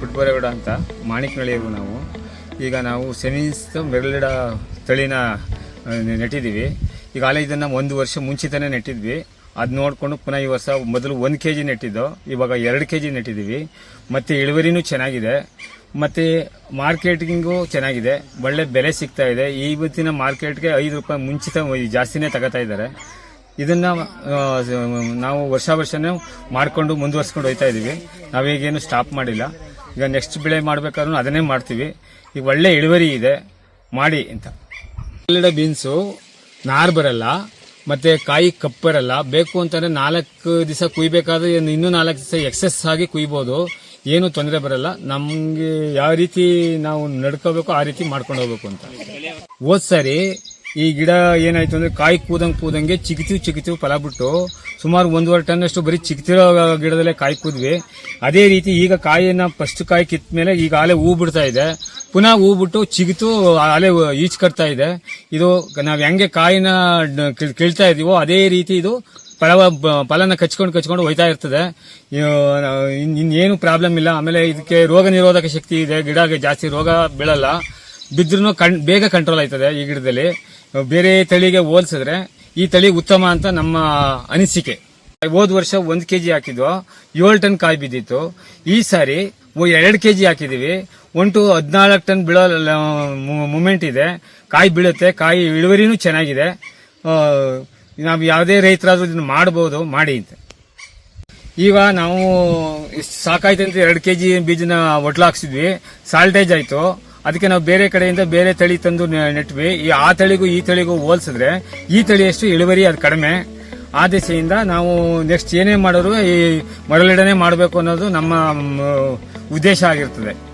ಪುಟ್ಬರೇಗೌಡ ಅಂತ ಮಾಣಿಕ್ನಳ್ಳಿಯರು ನಾವು. ಈಗ ನಾವು ಸೆಮೀಸ್ ಮೆರಳಿಡ ತಳಿನ ನೆಟ್ಟಿದ್ದೀವಿ. ಈಗ ಈಗಾಗಲೇ ಇದನ್ನು ಒಂದು ವರ್ಷ ಮುಂಚಿತನೇ ನೆಟ್ಟಿದ್ವಿ. ಅದು ನೋಡಿಕೊಂಡು ಪುನಃ ಈ ವರ್ಷ ಮೊದಲು ಒಂದು ಕೆ ಜಿ ನೆಟ್ಟಿದ್ದು, ಇವಾಗ ಎರಡು ಕೆ ಜಿ ನೆಟ್ಟಿದ್ದೀವಿ. ಮತ್ತು ಇಳುವರಿನೂ ಚೆನ್ನಾಗಿದೆ. ಮತ್ತು ಮಾರ್ಕೆಟಿಂಗು ಚೆನ್ನಾಗಿದೆ. ಒಳ್ಳೆ ಬೆಲೆ ಸಿಗ್ತಾ ಇದೆ. ಇವತ್ತಿನ ಮಾರ್ಕೆಟ್ಗೆ ಐದು ರೂಪಾಯಿ ಮುಂಚಿತ ಜಾಸ್ತಿನೇ ತಗೋತಾ ಇದ್ದಾರೆ. ಇದನ್ನ ನಾವು ವರ್ಷ ವರ್ಷನೇ ಮಾಡಿಕೊಂಡು ಮುಂದುವರ್ಸ್ಕೊಂಡು ಹೋಗ್ತಾ ಇದೀವಿ. ನಾವೀಗೇನು ಸ್ಟಾಪ್ ಮಾಡಿಲ್ಲ. ಈಗ ನೆಕ್ಸ್ಟ್ ಬೆಳೆ ಮಾಡ್ಬೇಕಾದ್ರು ಅದನ್ನೇ ಮಾಡ್ತೀವಿ. ಈಗ ಒಳ್ಳೆ ಇಳುವರಿ ಇದೆ, ಮಾಡಿ ಅಂತ. ಕಲ್ಲಡ ಬೀನ್ಸು ನಾರು ಬರಲ್ಲ, ಮತ್ತೆ ಕಾಯಿ ಕಪ್ಪು ಬರಲ್ಲ. ಬೇಕು ಅಂತಂದ್ರೆ ನಾಲ್ಕು ದಿವಸ ಕುಯ್ಬೇಕಾದ್ರೆ ಇನ್ನೂ ನಾಲ್ಕು ದಿವಸ ಎಕ್ಸೆಸ್ ಆಗಿ ಕುಯ್ಬೋದು. ಏನು ತೊಂದರೆ ಬರಲ್ಲ. ನಮ್ಗೆ ಯಾವ ರೀತಿ ನಾವು ನಡ್ಕೋಬೇಕು ಆ ರೀತಿ ಮಾಡ್ಕೊಂಡು ಹೋಗ್ಬೇಕು ಅಂತ. ಹೋದ್ ಸರಿ ಈ ಗಿಡ ಏನಾಯ್ತು ಅಂದ್ರೆ ಕಾಯಿ ಕೂದಂಗ್ ಕೂದಂಗೆ ಚಿಗಿತೀವಿ ಚಿಗಿತೀವಿ ಫಲ ಬಿಟ್ಟು ಸುಮಾರು ಒಂದೂವರೆ ಟನ್ ಅಷ್ಟು ಬರೀ ಚಿಕ್ತಿರೋ ಗಿಡದಲ್ಲೇ ಕಾಯಿ ಕೂದ್ವಿ. ಅದೇ ರೀತಿ ಈಗ ಕಾಯಿನ ಫಸ್ಟ್ ಕಾಯಿ ಕಿತ್ತ ಮೇಲೆ ಈಗ ಆಲೆ ಹೂ ಬಿಡ್ತಾ ಇದೆ. ಪುನಃ ಹೂ ಬಿಟ್ಟು ಚಿಗಿತು ಅಲೆ ಈಚ್ ಕಟ್ತಾ ಇದೆ. ಇದು ನಾವು ಹೆಂಗೆ ಕಾಯಿನ ಕೇಳ್ತಾ ಇದೀವೋ ಅದೇ ರೀತಿ ಇದು ಫಲವ ಬ- ಫಲನ ಕಚ್ಕೊಂಡು ಕಚ್ಕೊಂಡು ಹೋಯ್ತಾ ಇರ್ತದೆ. ಇನ್- ಇನ್ನೇನು ಪ್ರಾಬ್ಲಮ್ ಇಲ್ಲ. ಆಮೇಲೆ ಇದಕ್ಕೆ ರೋಗ ನಿರೋಧಕ ಶಕ್ತಿ ಇದೆ. ಗಿಡಗೆ ಜಾಸ್ತಿ ರೋಗ ಬೀಳಲ್ಲ. ಬಿದ್ರೂ ಕಣ್, ಬೇಗ ಕಂಟ್ರೋಲ್ ಆಯ್ತದೆ ಈ ಗಿಡದಲ್ಲಿ. ಬೇರೆ ತಳಿಗೆ ಹೋಲಿಸಿದ್ರೆ ಈ ತಳಿ ಉತ್ತಮ ಅಂತ ನಮ್ಮ ಅನಿಸಿಕೆ. ಹೋದ ವರ್ಷ ಒಂದ್ ಕೆಜಿ ಹಾಕಿದ್ವು, ಏಳು ಟನ್ ಕಾಯಿ ಬಿದ್ದಿತ್ತು. ಈ ಸಾರಿ ಎರಡು ಕೆ ಕೆಜಿ ಹಾಕಿದೀವಿ. ಟು ಹದಿನಾಲ್ಕು ಟನ್ ಬೀಳೋ ಮೂಮೆಂಟ್ ಇದೆ. ಕಾಯಿ ಬೀಳುತ್ತೆ, ಕಾಯಿ ಇಳುವರಿನೂ ಚೆನ್ನಾಗಿದೆ. ನಾವು ಯಾವುದೇ ರೈತರಾದ್ರೂ ಇದನ್ನು ಮಾಡಬಹುದು ಮಾಡಿ ಅಂತ. ಈಗ ನಾವು ಸಾಕಾಯ್ತಂತ ಎರಡು ಕೆ ಜಿ ಬೀಜನ ಒಟ್ಲಾಕ್ಸಿದ್ವಿ. ಸಾಲ್ಟೇಜ್ ಆಯ್ತು. ಅದಕ್ಕೆ ನಾವು ಬೇರೆ ಕಡೆಯಿಂದ ಬೇರೆ ತಳಿ ತಂದು ನೆಟ್ವಿ. ಆ ತಳಿಗೂ ಈ ತಳಿಗೂ ಹೋಲ್ಸಿದ್ರೆ ಈ ತಳಿಯಷ್ಟು ಇಳುವರಿ ಅದು ಕಡಿಮೆ. ಆ ದಿಸೆಯಿಂದ ನಾವು ನೆಕ್ಸ್ಟ್ ಏನೇ ಮಾಡೋರು ಈ ಮರಳಿಡನೆ ಮಾಡಬೇಕು ಅನ್ನೋದು ನಮ್ಮ ಉದ್ದೇಶ ಆಗಿರ್ತದೆ.